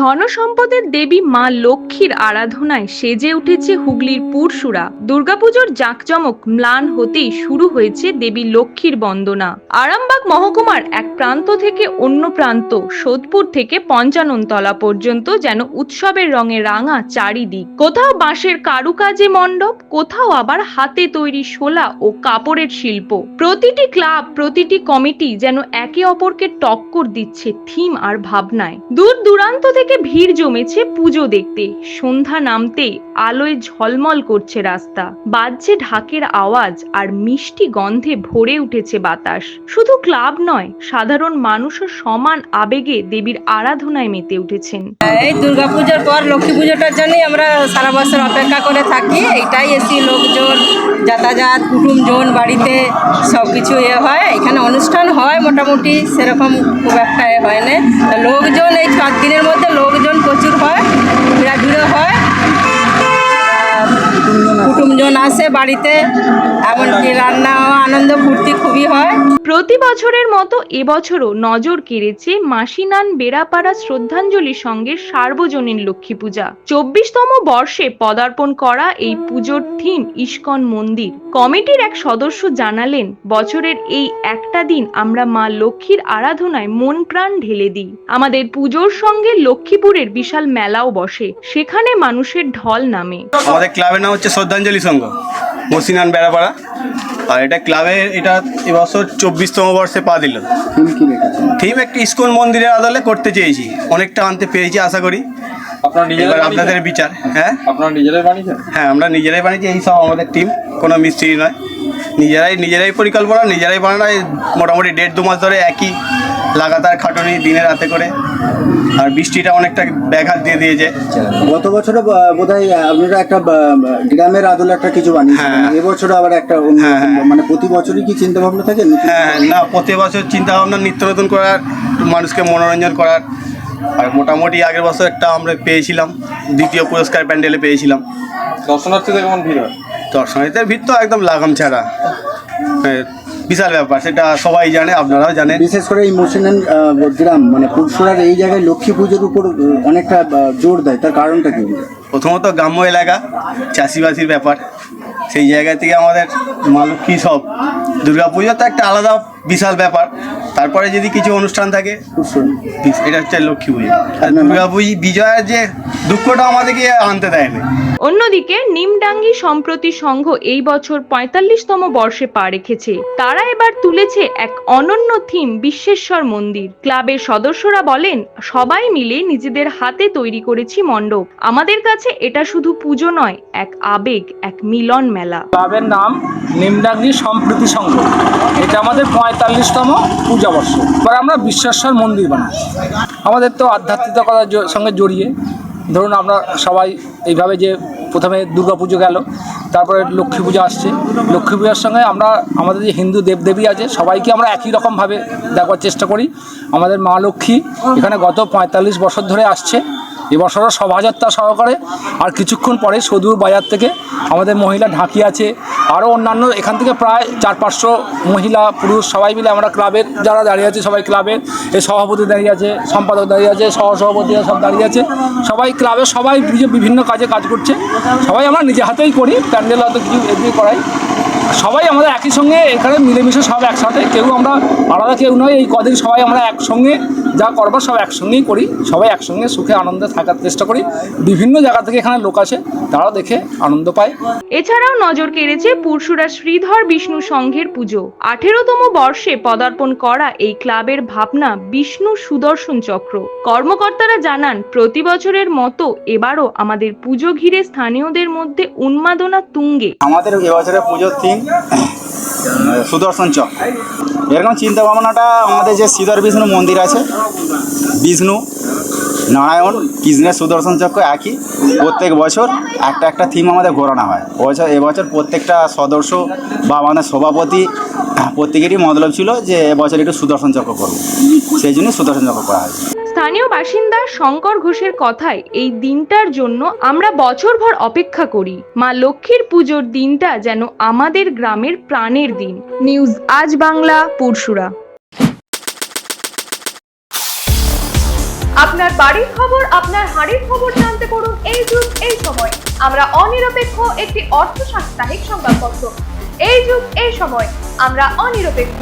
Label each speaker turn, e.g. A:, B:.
A: ধনসম্পদের দেবী মা লক্ষ্মীর আরাধনায় সেজে উঠেছে হুগলির পুরসুরা। দুর্গাপুজোর জাঁকজমক ম্লান হতেই শুরু হয়েছে দেবী লক্ষ্মীর বন্দনা। আরামবাগ মহকুমার এক প্রান্ত থেকে অন্য প্রান্ত, সোদপুর থেকে পঞ্চাননতলা পর্যন্ত যেন উৎসবের রঙে রাঙা চারিদিক। কোথাও বাঁশের কারুকাজে মণ্ডপ, কোথাও আবার হাতে তৈরি শোলা ও কাপড়ের শিল্প। প্রতিটি ক্লাব, প্রতিটি কমিটি যেন একে অপরকে টক্কর দিচ্ছে থিম আর ভাবনায়। দূর দূরান্ত থেকে ভিড় জমেছে পুজো দেখতে। সন্ধ্যা নামতে আলোয় ঝলমল করছে রাস্তা। বাজছে ঢাকের আওয়াজ আর মিষ্টি গন্ধে ভরে উঠেছে বাতাস। শুধু ক্লাব নয়, সাধারণ মানুষও সমান আবেগে দেবীর আরাধনায় মেতে উঠেছেন।
B: এই দুর্গাপূজার পর লক্ষ্মী পুজোটার জন্যই আমরা সারা বছর অপেক্ষা করে থাকি। এটাই এসি, লোকজন, যাতায়াত, কুটুমজন, বাড়িতে সব কিছু এ হয়। এখানে অনুষ্ঠান হয় মোটামুটি, সেরকম খুব একটা হয় না। লোকজন এই সাত দিনের মধ্যে লোকজন প্রচুর হয় ভিড়াভিড়ও হয়। আহ, কুটুমজন আসে বাড়িতে এমনকি রান্না আনন্দ হয়
A: প্রতি বছরের মতো এবছরও নজর কেড়েছে মাসিনান বেড়াপাড়া শ্রদ্ধাঞ্জলি সঙ্গে সার্বজনীন লক্ষ্মী পূজা। চব্বিশতম বর্ষে পদার্পণ করা এই পুজোর থিম ইস্কন মন্দির। কমিটির এক সদস্য জানালেন, বছরের এই একটা দিন আমরা মা লক্ষ্মীর আরাধনায় মন প্রাণ ঢেলে দিই। আমাদের পুজোর সঙ্গে লক্ষ্মীপুরের বিশাল মেলাও বসে, সেখানে মানুষের ঢল নামে।
C: আমাদের ক্লাবের নাম হচ্ছে শ্রদ্ধাঞ্জলি সংঘ। মসিনান বেড়াপাড়া। আর এটা ক্লাবে এটা এবছর চব্বিশতম বর্ষে পা দিল। থিম একটি ইস্কন মন্দিরের আদলে করতে চেয়েছি। অনেকটা আনতে পেরেছি আশা করি।
D: আপনারা নিজেরাই
C: এবার আপনাদের বিচার হ্যাঁ?
D: আপনারা নিজেরাই বানিয়েছেন?
C: হ্যাঁ আমরা নিজেরাই বানিয়েছি এই সব আমাদের টিম কোনো মিস্ত্রি নয়। নিজেরাই নিজেরাই পরিকল্পনা নিজেরাই বানানো মোটামুটি দেড় দু মাস ধরে একই লাগাতার খাটুনি দিনে রাতে করে। আর বৃষ্টিটা অনেকটা ব্যাঘাত দিয়ে দিয়েছে।
E: গত বছরে বোধ হয় আপনারা একটা গ্রামের আদলে একটা কিছু বানিয়েছিলেন
C: হ্যাঁ।
E: এবছর আবার একটা
C: হ্যাঁ, হ্যাঁ।
E: মানে প্রতি বছরই কি চিন্তা ভাবনা থাকে
C: হ্যাঁ হ্যাঁ, না প্রতি বছর চিন্তা ভাবনা নিত্য নতুন করার মানুষকে মনোরঞ্জন করার। আর মোটামুটি আগের বছর একটা আমরা পেয়েছিলাম দ্বিতীয় পুরস্কার প্যান্ডেলে পেয়েছিলাম।
D: দর্শনার্থীদের কেমন ভিড় হয়?
C: দর্শনীদের ভিড় তো একদম লাগাম ছাড়া। হ্যাঁ, বিশাল ব্যাপার সেটা সবাই জানে আপনারাও জানেন।
E: বিশেষ করে এই মসিনান গ্রাম মানে পুরসুরার এই জায়গায় লক্ষ্মী পুজোর উপর অনেকটা জোর দেয় তার কারণটা কি?
C: প্রথমত গ্রাম্য এলাকা চাষিবাসির ব্যাপার। সেই জায়গা থেকে আমাদের মা লক্ষ্মী সব। দুর্গা পুজো তো একটা আলাদা বিশাল ব্যাপার। তারপরে যদি কিছু অনুষ্ঠান থাকে এটা হচ্ছে লক্ষ্মী পুজো। আর দুর্গা পুজো বিজয়ের যে দুঃখটা আমাদেরকে আনতে দেয় না
A: অন্যদিকে নিমডাঙ্গি সম্প্রতি সংঘ এই বছর পঁয়তাল্লিশতম বর্ষে পা রেখেছে। তারা এবার তুলেছে এক অনন্য থিম, বিশ্বেশ্বর মন্দির। ক্লাবের সদস্যরা বলেন, সবাই মিলে নিজেদের হাতে তৈরি করেছি মণ্ডপ। আমাদের কাছে এটা শুধু পুজো নয়, এক আবেগ, এক মিলন মেলা।
F: ক্লাবের নাম নিমডাঙ্গি সম্প্রীতি সংঘ। এটা আমাদের পঁয়তাল্লিশতম পূজা বর্ষ। এবার আমরা বিশ্বেশ্বর মন্দির বানাই। আমাদের তো আধ্যাত্মিকতার সঙ্গে জড়িয়ে। ধরুন আমরা সবাই এইভাবে যে প্রথমে দুর্গা পুজো গেল, তারপরে লক্ষ্মী পুজো আসছে। লক্ষ্মী পূজার সঙ্গে আমরা, আমাদের যে হিন্দু দেবদেবী আছে, সবাইকে আমরা একই রকমভাবে দেখার চেষ্টা করি। আমাদের মা লক্ষ্মী এখানে গত পঁয়তাল্লিশ বছর ধরে আসছে। এবছরও শোভাযাত্রা সহকারে, আর কিছুক্ষণ পরে সদূর বাজার থেকে আমাদের মহিলা ঢাকি আছে আরও অন্যান্য এখান থেকে প্রায় চার পাঁচশো মহিলা, পুরুষ সবাই মিলে আমরা ক্লাবের যারা দাঁড়িয়ে আছে সবাই ক্লাবের এই সভাপতি দাঁড়িয়ে আছে, সম্পাদক দাঁড়িয়ে আছে সহসভাপতিরা সব দাঁড়িয়ে আছে। সবাই ক্লাবের সবাই বিভিন্ন কাজে কাজ করছে। সবাই আমরা নিজে হাতেই করি, প্যান্ডেল হয়তো কিছু এগিয়ে করাই। সবাই আমাদের একই সঙ্গে এখানে মিলেমিশে সব একসাথে কেউ আমরা আলাদা কেউ নয় এই কদিন সবাই আমরা একসঙ্গে যা করবার সব একসঙ্গেই করি সবাই একসঙ্গে সুখে আনন্দে থাকার চেষ্টা করি বিভিন্ন জায়গা থেকে এখানে লোক আসে তারাও দেখে আনন্দ পায়।
A: এছাড়াও নজর কেড়েছে পুরসুরা শ্রীধর বিষ্ণু সংঘের পুজো। আঠেরোতম বর্ষে পদার্পণ করা এই ক্লাবের ভাবনা বিষ্ণু সুদর্শন চক্র। কর্মকর্তারা জানান প্রতি বছরের মতো এবারও আমাদের পুজো ঘিরে স্থানীয়দের মধ্যে উন্মাদনা তুঙ্গে।
G: আমাদের এবছরের পুজোর থিম সুদর্শন চক। এরকম চিন্তা ভাবনাটা আমাদের যে শ্রীধর বিষ্ণু মন্দির আছে বিষ্ণু নারায়ণ, কৃষ্ণের সুদর্শন চক্র একই। প্রত্যেক বছর একটা একটা থিম আমাদের ঘোরানো হয়। বছর, এবছর প্রত্যেকটা সদস্য বা আমাদের সভাপতি, প্রত্যেকেরই মতলব ছিল যে এবছর একটু সুদর্শন চক্র করব। সেই জন্য সুদর্শন চক্র করা হয়েছে।
A: স্থানীয় বাসিন্দা শঙ্কর ঘোষের কথায়, এই দিনটার জন্য আমরা বছরভর অপেক্ষা করি। মা লক্ষ্মীর পুজোর দিনটা যেন আমাদের গ্রামের প্রাণের দিন। নিউজ আজ বাংলা পুরসুরা
H: আপনার বাড়ির খবর, আপনার হাড়ির খবর জানতে পড়ুন এই যুগ, এই সময়। আমরা অনিরপেক্ষ একটি অর্থ সাপ্তাহিক সংবাদপত্র। এই যুগ, এই সময়। আমরা অনিরপেক্ষ।